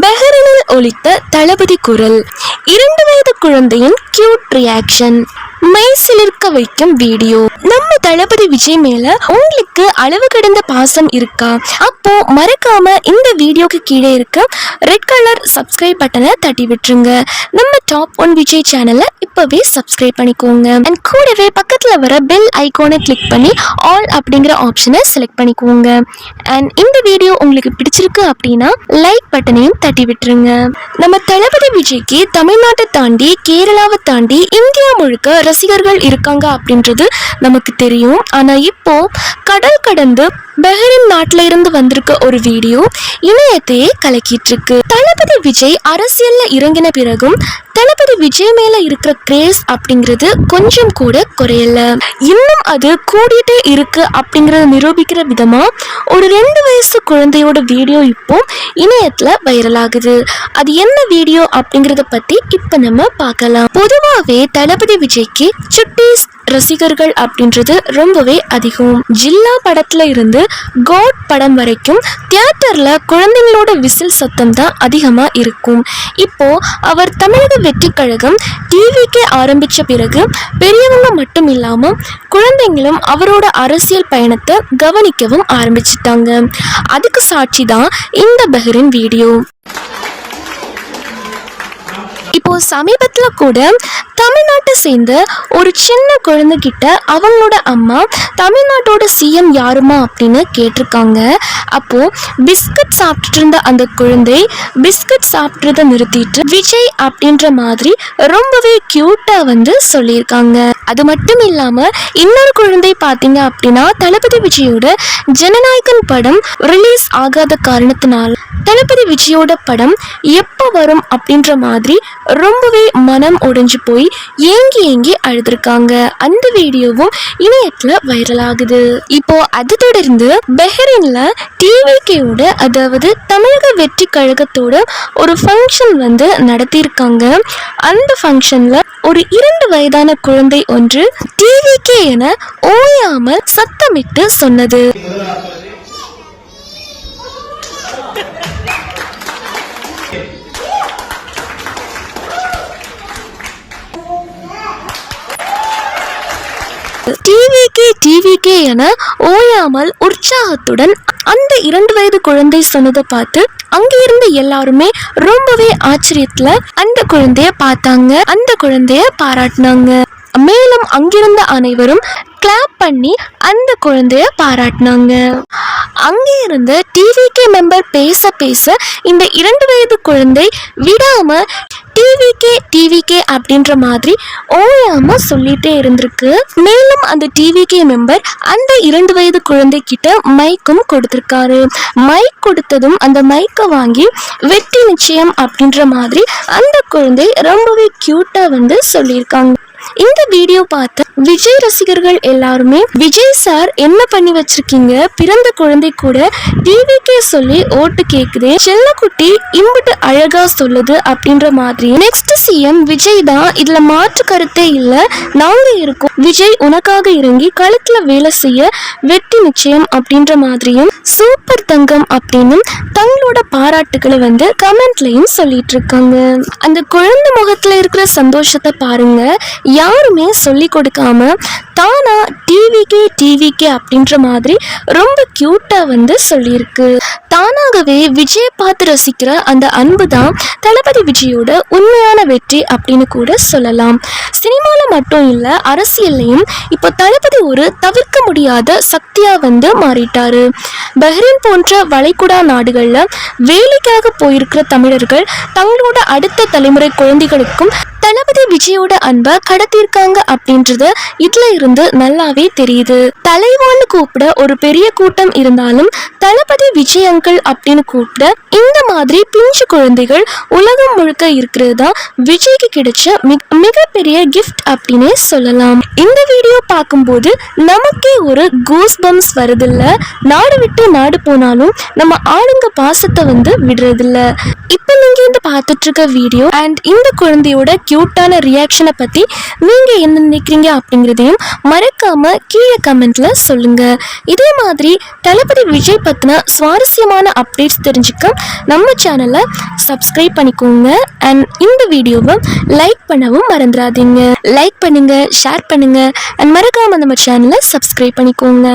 பெஹரனில் ஒலித்த தளபதி குரல். இரண்டு வயது குழந்தையின் கியூட் ரியாக்ஷன் மெய் சிலிர்க்க வைக்கும் வீடியோ. நம்ம தளபதி விஜய் மேல உங்களுக்கு அளவு கடந்த பாசம் இருக்கா? அப்போ மறக்காம இந்த வீடியோக்கு கீழே இருக்க ரெட் கலர் சப்ஸ்கிரைப் பட்டனை தட்டி விட்டுருங்க. நம்ம டாப் ஒன் விஜய் சேனலை இப்பவே சப்ஸ்கிரைப் பண்ணிக்கோங்க. அண்ட் கூடவே பக்கத்துல வர பெல் ஐகானை கிளிக் பண்ணி ஆல் அப்படிங்கிற ஆப்ஷனை செலக்ட் பண்ணிக்கோங்க. அண்ட் இந்த வீடியோ உங்களுக்கு பிடிச்சிருக்கு அப்படின்னா லைக் பட்டனையும் தட்டி விட்டுருங்க. நம்ம தளபதி விஜய்க்கு தமிழ்நாட்டை தாண்டி கேரளாவை தாண்டி இந்தியா முழுக்க ரசிகர்கள் இருக்காங்க அப்படின்றது நமக்கு தெரியும். ஆனால் இப்போ கடல் கடந்து பெஹரின் நாட்டில இருந்து வந்திருக்க ஒரு வீடியோ இணையத்தையே கலக்கிட்டு இருக்கு தளபதி விஜய் அரசியல்ல இறங்கின பிறகும் தளபதி விஜய் மேல இருக்கிற கிரேஸ் அப்படிங்கிறது கொஞ்சம் கூட குறையல. இன்னும் அது கூடிட்டே இருக்கு அப்படிங்கறத நிரூபிக்கிற விதமா ஒரு ரெண்டு வயசு குழந்தையோட வீடியோ இப்போ இணையத்துல வைரல் ஆகுது. அது என்ன வீடியோ அப்படிங்கறத பத்தி இப்ப நம்ம பார்க்கலாம். பொதுவாகவே தளபதி விஜய்க்கு சுட்டீஸ் ரசிகர்கள் அப்படின்றது ரொம்பவே அதிகம். ஜில்லா படத்துல இருந்து காட் படம் வரைக்கும் தியேட்டர்ல குழந்தைங்களோட விசில் சத்தம் தான் அதிகமா இருக்கும். இப்போ அவர் தமிழக வெற்றி கழகம் டிவிக்கே ஆரம்பிச்ச பிறகு பெரியவங்க மட்டும் இல்லாம குழந்தைங்களும் அவரோட அரசியல் பயணத்தை கவனிக்கவும் ஆரம்பிச்சிட்டாங்க. அதுக்கு சாட்சி தான் இந்த பெஹரின் வீடியோ. இப்போது சமீபத்தில் கூட தமிழ்நாட்டை சேர்ந்த ஒரு சின்ன குழந்தைகிட்ட அவங்களோட அம்மா தமிழ்நாட்டோட சிஎம் யாருமா அப்படின்னு கேட்டிருக்காங்க. அப்போது பிஸ்கட் சாப்பிட்டுட்டு இருந்த அந்த குழந்தை பிஸ்கட் சாப்பிட்றத நிறுத்திட்டு விஜய் அப்படின்ற மாதிரி ரொம்பவே க்யூட்டாக வந்து சொல்லியிருக்காங்க. அது மட்டும் இல்லாமல் இன்னொரு குழந்தை பார்த்தீங்க அப்படின்னா தளபதி விஜயோட ஜனநாயகன் படம் ரிலீஸ் ஆகாத காரணத்தினால் தளபதி விஜயோட படம் எப்போ வரும் அப்படின்ற மாதிரி ரொம்பவே மனம் உடைஞ்சு போய் ஏங்கி ஏங்கி அழுதுருக்காங்க. அந்த வீடியோவும் இணையத்தில் வைரல் ஆகுது. இப்போ அது தொடர்ந்து பெஹரின்ல டிவிகேவோட அதாவது தமிழக வெற்றி கழகத்தோட ஒரு ஃபங்க்ஷன் வந்து நடத்தியிருக்காங்க. அந்த ஃபங்க்ஷனில் ஒரு இரண்டு வயதான குழந்தை ஒன்று டிவிகே என ஓயாமல் சத்தமிட்டு சொன்னது. டிவிகே டிவிகே என ஓயாமல் உற்சாகத்துடன் அந்த இரண்டு வயது குழந்தை சொன்னதை பார்த்து அங்க இருந்த எல்லாருமே ரொம்பவே ஆச்சரியத்துல அந்த குழந்தைய பார்த்தாங்க. அந்த குழந்தைய பாராட்டினாங்க. மேலும் அங்கிருந்த அனைவரும் கிளாப் பண்ணி அந்த குழந்தைய பாராட்டினாங்க. அங்கே இருந்து டிவிகே மெம்பர் பேச பேச இந்த இரண்டு வயது குழந்தை விடாம டிவிகே டிவிகே அப்படின்ற மாதிரி ஓயாம சொல்லிட்டே இருந்திருக்கு. மேலும் அந்த டிவிகே மெம்பர் அந்த இரண்டு வயது குழந்தை கிட்ட மைக்கும் கொடுத்துருக்காரு. மைக் கொடுத்ததும் அந்த மைக்கை வாங்கி வெற்றி நிச்சயம் அப்படின்ற மாதிரி அந்த குழந்தை ரொம்பவே கியூட்டா வந்து சொல்லியிருக்காங்க. இந்த வீடியோ பார்த்த விஜய் ரசிகர்கள் எல்லாருமே விஜய் சார் என்ன பண்ணி வச்சிருக்கீங்க? பிறந்த குழந்தை கூட டிவிக்கே சொல்லி ஓட்டு கேக்குது. செல்லக்குட்டி இம்புட்டு அழகா சொல்லுது அப்படின்ற மாதிரி நெக்ஸ்ட் சிஎம் விஜய் தான் இதுல மாற்று கருத்தே இல்ல. நாங்க இருக்கோம். விஜய் உனக்காக இறங்கி கழுத்துல வேலை செய்ய வெட்டி நிச்சயம் அப்படின்ற மாதிரியும் சூப்பர் தங்கம் அப்படின்னு பாராட்டுகளை வந்து கமெண்ட்லையும் சொல்லிட்டு இருக்காங்க அந்த குழந்தை முகத்துல இருக்கிற சந்தோஷத்தை பாருங்க. யாருமே சொல்லி கொடுக்காம தானா டிவிக்கே டிவிக்கே அப்படின்ற மாதிரி ரொம்ப க்யூட்டாக வந்து சொல்லியிருக்கு. தானாகவே விஜயை பார்த்து ரசிக்கிற அந்த அன்பு தான் தளபதி விஜயோட உண்மையான வெற்றி அப்படின்னு கூட சொல்லலாம். சினிமாவில் மட்டும் இல்லை அரசியல்லையும் இப்போ தளபதி ஒரு தவிர்க்க முடியாத சக்தியாக வந்து மாறிட்டாரு. பஹ்ரைன் போன்ற வளைகுடா நாடுகளில் வேலைக்காக போயிருக்கிற தமிழர்கள் தங்களோட அடுத்த தலைமுறை குழந்தைகளுக்கும் தளபதி விஜயோட அன்பை கடத்தியிருக்காங்க அப்படின்றது இதில் இருந்து நல்லாவே தெரியுது. தலைவான்னு கூப்பிட ஒரு பெரிய கூட்டம் இருந்தாலும் தளபதி விஜய் அங்கிள் அப்படின்னு கூப்பிட இந்த மாதிரி பிஞ்சு குழந்தைகள் உலகம் முழுக்க இருக்கிறது தான் விஜய்க்கு கிடைச்ச மிக மிகப்பெரிய கிஃப்ட் அப்படின்னே சொல்லலாம். இந்த வீடியோ பார்க்கும்போது நமக்கே ஒரு கூஸ் பம்ஸ் வருதில்ல. நாடு விட்டு நாடு போனாலும் நம்ம ஆளுங்க பாசத்தை வந்து விடுறதில்ல. இப்போ நீங்க இந்த பார்த்துட்டு இருக்க வீடியோ அண்ட் இந்த குழந்தையோட கியூட்டான ரியாக்ஷனை பத்தி நீங்க என்ன நினைக்கிறீங்க அப்படிங்கிறதையும் மறக்காம கீழே கமெண்ட்ல சொல்லுங்க. இதே மாதிரி தளபதி விஜய் பத்தின சுவாரஸ்யமான அப்டேட்ஸ் தெரிஞ்சுக்க நம்ம சேனலை சப்ஸ்கிரைப் பண்ணிக்கோங்க. அண்ட் இந்த வீடியோவை லைக் பண்ணவும் மறந்துடாதீங்க. லைக் பண்ணுங்க ஷேர் பண்ணுங்க. அண்ட் மறக்காம நம்ம சேனலை சப்ஸ்கிரைப் பண்ணிக்கோங்க.